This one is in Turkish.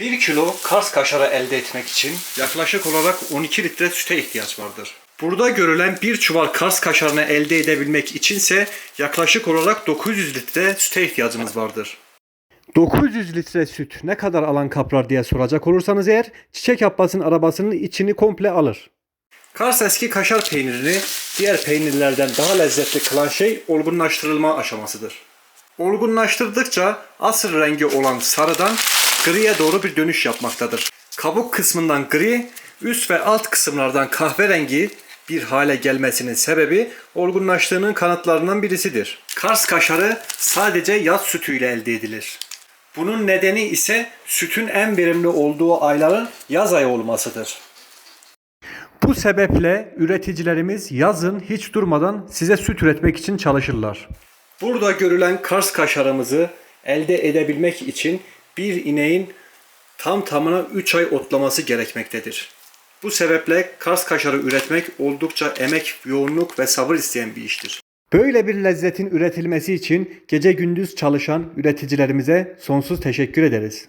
1 kilo Kars kaşarı elde etmek için yaklaşık olarak 12 litre süte ihtiyaç vardır. Burada görülen bir çuval Kars kaşarını elde edebilmek içinse yaklaşık olarak 900 litre süte ihtiyacımız vardır. 900 litre süt ne kadar alan kaplar diye soracak olursanız eğer Çiçek Abbas'ın arabasının içini komple alır. Kars eski kaşar peynirini diğer peynirlerden daha lezzetli kılan şey olgunlaştırılma aşamasıdır. Olgunlaştırdıkça asıl rengi olan sarıdan griye doğru bir dönüş yapmaktadır. Kabuk kısmından gri, üst ve alt kısımlardan kahverengi bir hale gelmesinin sebebi olgunlaştığının kanıtlarından birisidir. Kars kaşarı sadece yaz sütüyle elde edilir. Bunun nedeni ise sütün en verimli olduğu ayların yaz ayı olmasıdır. Bu sebeple üreticilerimiz yazın hiç durmadan size süt üretmek için çalışırlar. Burada görülen Kars kaşarımızı elde edebilmek için bir ineğin tam tamına 3 ay otlaması gerekmektedir. Bu sebeple Kars kaşarı üretmek oldukça emek, yoğunluk ve sabır isteyen bir iştir. Böyle bir lezzetin üretilmesi için gece gündüz çalışan üreticilerimize sonsuz teşekkür ederiz.